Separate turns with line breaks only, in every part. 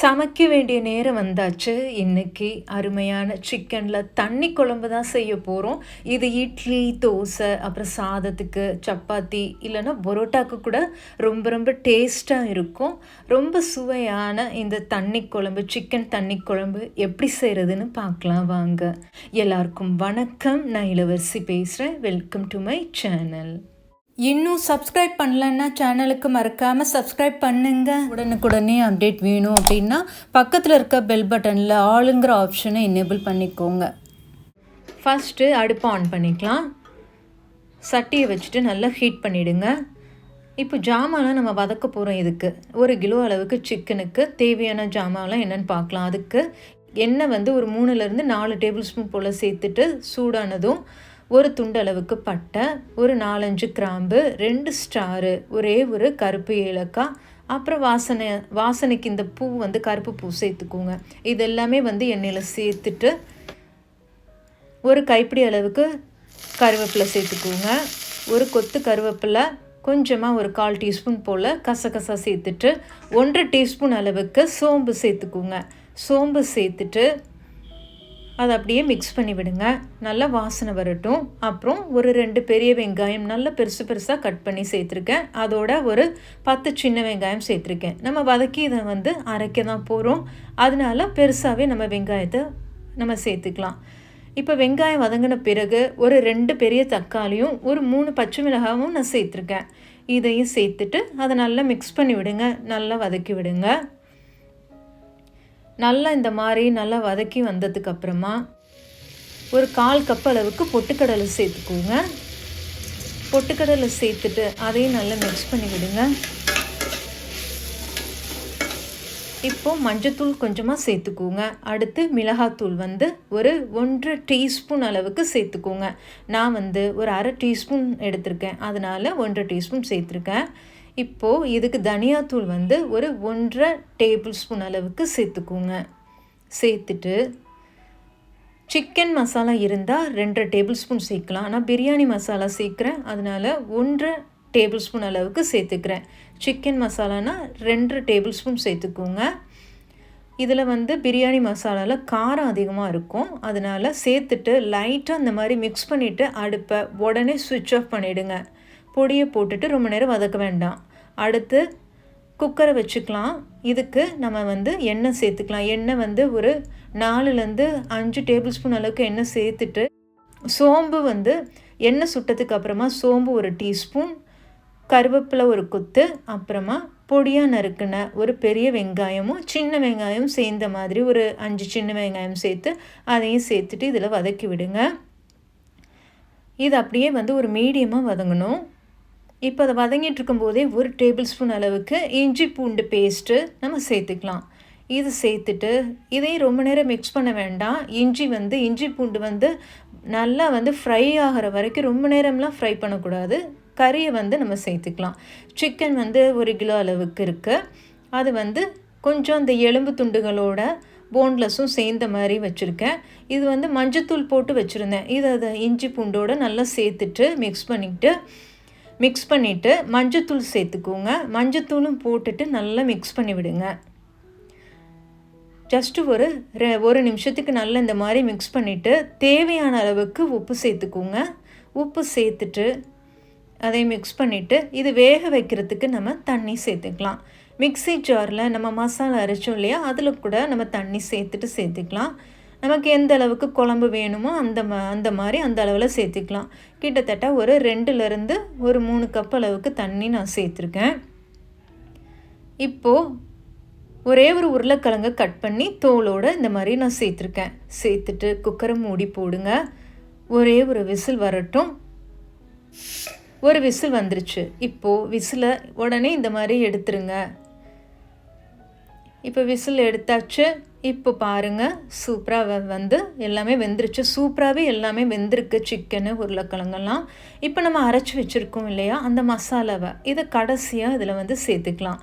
சமைக்க வேண்டிய நேரம் வந்தாச்சு. இன்னைக்கு அருமையான சிக்கனில் தண்ணி குழம்பு தான் செய்ய போகிறோம் இது இட்லி தோசை அப்புறம் சாதத்துக்கு சப்பாத்தி இல்லைன்னா பரோட்டாக்கு கூட ரொம்ப ரொம்ப டேஸ்ட்டாக இருக்கும். ரொம்ப சுவையான இந்த தண்ணி குழம்பு சிக்கன் தண்ணி குழம்பு எப்படி செய்கிறதுன்னு பார்க்கலாம் வாங்க. எல்லாருக்கும் வணக்கம். நான் இளவரசி பேசுகிறேன் வெல்கம் டு மை சேனல் இன்னும் சப்ஸ்கிரைப் பண்ணலன்னா சேனலுக்கு மறக்காமல் சப்ஸ்கிரைப் பண்ணுங்கள் உடனுக்குடனே அப்டேட் வேணும் அப்படின்னா பக்கத்தில் இருக்க பெல் பட்டனில் ஆளுங்கிற ஆப்ஷனை எனேபிள் பண்ணிக்கோங்க. ஃபஸ்ட்டு அடுப்பை ஆன் பண்ணிக்கலாம். சட்டியை வச்சுட்டு நல்லா ஹீட் பண்ணிவிடுங்க இப்போ ஜாமான்லாம் நம்ம வதக்க போகிறோம் இதுக்கு. ஒரு கிலோ அளவுக்கு சிக்கனுக்கு தேவையான ஜாமான்லாம் என்னென்னு பார்க்கலாம். அதுக்கு எண்ணெய் வந்து ஒரு மூணுலேருந்து நாலு டேபிள் ஸ்பூன் போல் சேர்த்துட்டு சூடானதும் ஒரு துண்டளவுக்கு பட்டை ஒரு நாலஞ்சு கிராம்பு ரெண்டு ஸ்டாரு ஒரே ஒரு கருப்பு ஏலக்காய் அப்புறம் வாசனை வாசனைக்கு இந்த பூ வந்து கருப்பு பூ சேர்த்துக்கோங்க. இது எல்லாமே வந்து எண்ணெயில் சேர்த்துட்டு ஒரு கைப்பிடி அளவுக்கு கருவேப்பிலை சேர்த்துக்கோங்க. ஒரு கொத்து கருவேப்பிலை கொஞ்சமாக ஒரு கால் டீஸ்பூன் போல் கசகசா சேர்த்துட்டு ஒன்றரை டீஸ்பூன் அளவுக்கு சோம்பு சேர்த்துக்கோங்க. சோம்பு சேர்த்துட்டு அதை அப்படியே மிக்ஸ் பண்ணி விடுங்க. நல்லா வாசனை வரட்டும். அப்புறம் ஒரு ரெண்டு பெரிய வெங்காயம் நல்லா பெருசு பெருசாக கட் பண்ணி சேர்த்துருக்கேன். அதோட ஒரு பத்து சின்ன வெங்காயம் சேர்த்துருக்கேன். நம்ம வதக்கி இதை வந்து அரைக்க தான் போகிறோம் அதனால பெருசாகவே நம்ம வெங்காயத்தை நம்ம சேர்த்துக்கலாம். இப்போ வெங்காயம் வதங்கின பிறகு ஒரு ரெண்டு பெரிய தக்காளியும் ஒரு மூணு பச்சை மிளகாவும் நான் சேர்த்துருக்கேன். இதையும் சேர்த்துட்டு அதை நல்லா மிக்ஸ் பண்ணி விடுங்க. நல்லா வதக்கி விடுங்க. நல்லா இந்த மாதிரி நல்லா வதக்கி வந்ததுக்கு அப்புறமா ஒரு கால் கப் அளவுக்கு பொட்டுக்கடலை சேர்த்துக்கோங்க. பொட்டுக்கடலை சேர்த்துட்டு அதையும் நல்லா மிக்ஸ் பண்ணி விடுங்க. இப்போது மஞ்சத்தூள் கொஞ்சமாக சேர்த்துக்கோங்க. அடுத்து மிளகாத்தூள் வந்து ஒரு ஒன்றரை டீஸ்பூன் அளவுக்கு சேர்த்துக்கோங்க. நான் வந்து ஒரு அரை டீஸ்பூன் எடுத்திருக்கேன். அதனால் ஒன்றரை டீஸ்பூன் சேர்த்துருக்கேன். இப்போது இதுக்கு தனியாத்தூள் வந்து ஒரு ஒன்றரை டேபிள் ஸ்பூன் அளவுக்கு சேர்த்துக்கோங்க. சேர்த்துட்டு சிக்கன் மசாலா இருந்தால் ரெண்டரை டேபிள் ஸ்பூன் சேர்க்கலாம். ஆனால் பிரியாணி மசாலா சேர்க்குறேன். அதனால் ஒன்றரை டேபிள் ஸ்பூன் அளவுக்கு சேர்த்துக்கிறேன். சிக்கன் மசாலானா ரெண்டரை டேபிள் ஸ்பூன் சேர்த்துக்கோங்க. இதில் வந்து பிரியாணி மசாலாவில் காரம் அதிகமாக இருக்கும். அதனால் சேர்த்துட்டு லைட்டாக இந்த மாதிரி மிக்ஸ் பண்ணிவிட்டு அடுப்பை உடனே சுவிட்ச் ஆஃப் பண்ணிவிடுங்க பொடியை போட்டுட்டு ரொம்ப நேரம் வதக்க வேண்டாம். அடுத்து குக்கரை வச்சுக்கலாம். இதுக்கு நம்ம வந்து எண்ணெய் சேர்த்துக்கலாம். எண்ணெய் வந்து ஒரு நாலுலேருந்து அஞ்சு டேபிள் ஸ்பூன் அளவுக்கு எண்ணெய் சேர்த்துட்டு சோம்பு வந்து எண்ணெய் சுட்டதுக்கு அப்புறமா சோம்பு ஒரு டீஸ்பூன் கருவேப்பிலை ஒரு கொத்து அப்புறமா பொடியாக நறுக்கின ஒரு பெரிய வெங்காயமும் சின்ன வெங்காயம் சேர்ந்த மாதிரி ஒரு அஞ்சு சின்ன வெங்காயம் சேர்த்து அதையும் சேர்த்துட்டு இதில் வதக்கி விடுங்க. இது அப்படியே வந்து ஒரு மீடியமாக வதங்கணும். இப்போ அதை வதங்கிட்டு இருக்கும்போதே ஒரு டேபிள் ஸ்பூன் அளவுக்கு இஞ்சி பூண்டு பேஸ்ட்டு நம்ம சேர்த்துக்கலாம். இது சேர்த்துட்டு இதையும் ரொம்ப நேரம் மிக்ஸ் பண்ண வேண்டாம். இஞ்சி வந்து இஞ்சி பூண்டு வந்து நல்லா வந்து ஃப்ரை ஆகிற வரைக்கும் ரொம்ப நேரம்லாம் ஃப்ரை பண்ணக்கூடாது. கறியை வந்து நம்ம சேர்த்துக்கலாம். சிக்கன் வந்து ஒரு கிலோ அளவுக்கு இருக்குது அது வந்து கொஞ்சம் அந்த எலும்பு துண்டுகளோட போன்லெஸ்ஸும் சேர்ந்த மாதிரி வச்சுருக்கேன். இது வந்து மஞ்சத்தூள் போட்டு வச்சுருந்தேன். இது அதை இஞ்சி பூண்டோடு நல்லா சேர்த்துட்டு மிக்ஸ் பண்ணிவிட்டு மிக்ஸ் பண்ணிவிட்டு மஞ்சத்தூள் சேர்த்துக்கோங்க. மஞ்சத்தூளும் போட்டுட்டு நல்லா மிக்ஸ் பண்ணி விடுங்க ஜஸ்ட்டு ஒரு ஒரு நிமிஷத்துக்கு நல்லா இந்த மாதிரி மிக்ஸ் பண்ணிவிட்டு தேவையான அளவுக்கு உப்பு சேர்த்துக்கோங்க. உப்பு சேர்த்துட்டு அதை மிக்ஸ் பண்ணிவிட்டு இது வேக வைக்கிறதுக்கு நம்ம தண்ணி சேர்த்துக்கலாம். மிக்சி ஜாரில் நம்ம மசாலா அரைச்சோம் இல்லையா? அதில் கூட நம்ம தண்ணி சேர்த்துட்டு சேர்த்துக்கலாம். நமக்கு எந்த அளவுக்கு குழம்பு வேணுமோ அந்த ம அந்த மாதிரி அந்த அளவில் சேர்த்துக்கலாம். கிட்டத்தட்ட ஒரு ரெண்டுலேருந்து ஒரு மூணு கப் அளவுக்கு தண்ணி நான் சேர்த்துருக்கேன். இப்போது ஒரே ஒரு உருளைக்கிழங்கு கட் பண்ணி தோலோடு இந்த மாதிரி நான் சேர்த்துருக்கேன். சேர்த்துட்டு குக்கரை மூடி போடுங்க. ஒரே ஒரு விசில் வரட்டும். ஒரு விசில் வந்துருச்சு. இப்போது விசிலை உடனே இந்த மாதிரி எடுத்துருங்க. இப்போ விசில் எடுத்தாச்சு. இப்போ பாருங்கள் சூப்பராக வந்து எல்லாமே வெந்துருச்சு. சூப்பராகவே எல்லாமே வெந்திருக்கு சிக்கனு உருளைக்கிழங்கெல்லாம் இப்போ நம்ம அரைச்சி வச்சுருக்கோம் இல்லையா அந்த மசாலாவை. இதை கடைசியாக இதில் வந்து சேர்த்துக்கலாம்.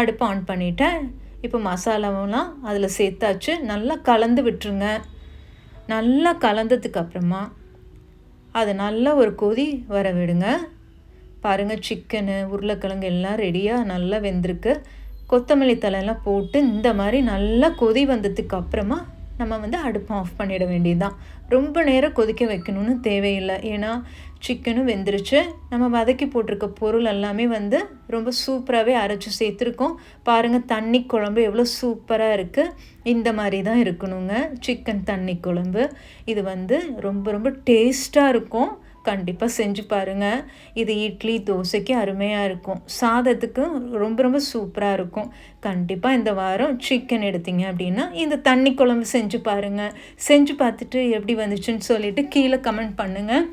அடுப்பு ஆன் பண்ணிவிட்டேன் இப்போ மசாலாவெல்லாம் அதில் சேர்த்தாச்சு. நல்லா கலந்து விட்டுருங்க. நல்லா கலந்ததுக்கு அப்புறமா அது நல்லா ஒரு கொதி வர விடுங்க. பாருங்கள் சிக்கனு உருளைக்கிழங்கு எல்லாம் ரெடியாக நல்லா வெந்திருக்கு. கொத்தமல்லி தலையெல்லாம் போட்டு இந்த மாதிரி நல்லா கொதி வந்ததுக்கு அப்புறமா நம்ம வந்து அடுப்பை ஆஃப் பண்ணிட வேண்டியதுதான். ரொம்ப நேரம் கொதிக்க வைக்கணும்னு தேவையில்லை. ஏன்னா சிக்கனும் வெந்துருச்சு. நம்ம வதக்கி போட்டிருக்க பொருள் எல்லாமே வந்து ரொம்ப சூப்பராகவே அரைச்சி சேர்த்துருக்கோம். பாருங்கள் தண்ணி குழம்பு எவ்வளோ சூப்பராக இருக்குது இந்த மாதிரி தான் இருக்கணுங்க. சிக்கன் தண்ணி குழம்பு. இது வந்து ரொம்ப ரொம்ப டேஸ்ட்டாக இருக்கும். கண்டிப்பாக செஞ்சு பாருங்கள் இது இட்லி தோசைக்கு அருமையாக இருக்கும். சாதத்துக்கும் ரொம்ப ரொம்ப சூப்பராக இருக்கும். கண்டிப்பாக இந்த வாரம் சிக்கன் எடுத்தீங்க அப்படின்னா இந்த தண்ணி குழம்பு செஞ்சு பாருங்கள் செஞ்சு பார்த்துட்டு எப்படி வந்துச்சுன்னு சொல்லிவிட்டு கீழே கமெண்ட் பண்ணுங்கள்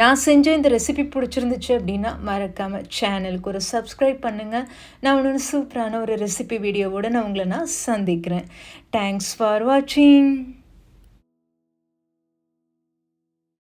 நான் செஞ்ச இந்த ரெசிபி பிடிச்சிருந்துச்சு அப்படின்னா மறக்காமல் சேனலுக்கு ஒரு சப்ஸ்கிரைப் பண்ணுங்கள் நான் ஒன்று சூப்பரான ஒரு ரெசிபி வீடியோவோடு நான் உங்களை நான் சந்திக்கிறேன். தேங்க்ஸ் ஃபார் வாட்சிங்